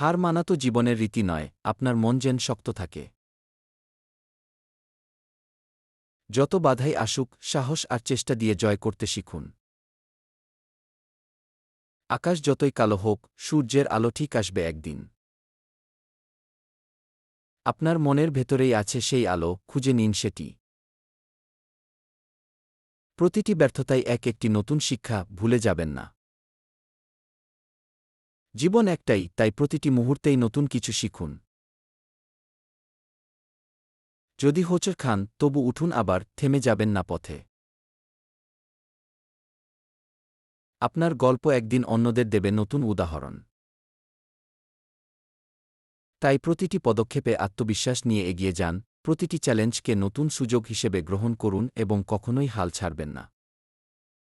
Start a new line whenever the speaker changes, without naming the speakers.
হার মানা তো জীবনের রীতি নয়, আপনার মন যেন শক্ত থাকে। যত বাধাই আসুক, সাহস আর চেষ্টা দিয়ে জয় করতে শিখুন। আকাশ যতই কালো হোক, সূর্যের আলো ঠিক আসবে একদিন। আপনার মনের ভেতরেই আছে সেই আলো, খুঁজে নিন সেটি। প্রতিটি ব্যর্থতাই এক একটি নতুন শিক্ষা, ভুলে যাবেন না। জীবন একটাই, তাই প্রতিটি মুহূর্তেই নতুন কিছু শিখুন। যদি হোচর খান, তবু উঠুন আবার, থেমে যাবেন না পথে। আপনার গল্প একদিন অন্যদের দেবে নতুন উদাহরণ। তাই প্রতিটি পদক্ষেপে আত্মবিশ্বাস নিয়ে এগিয়ে যান, প্রতিটি চ্যালেঞ্জকে নতুন সুযোগ হিসেবে গ্রহণ করুন এবং কখনোই হাল ছাড়বেন না।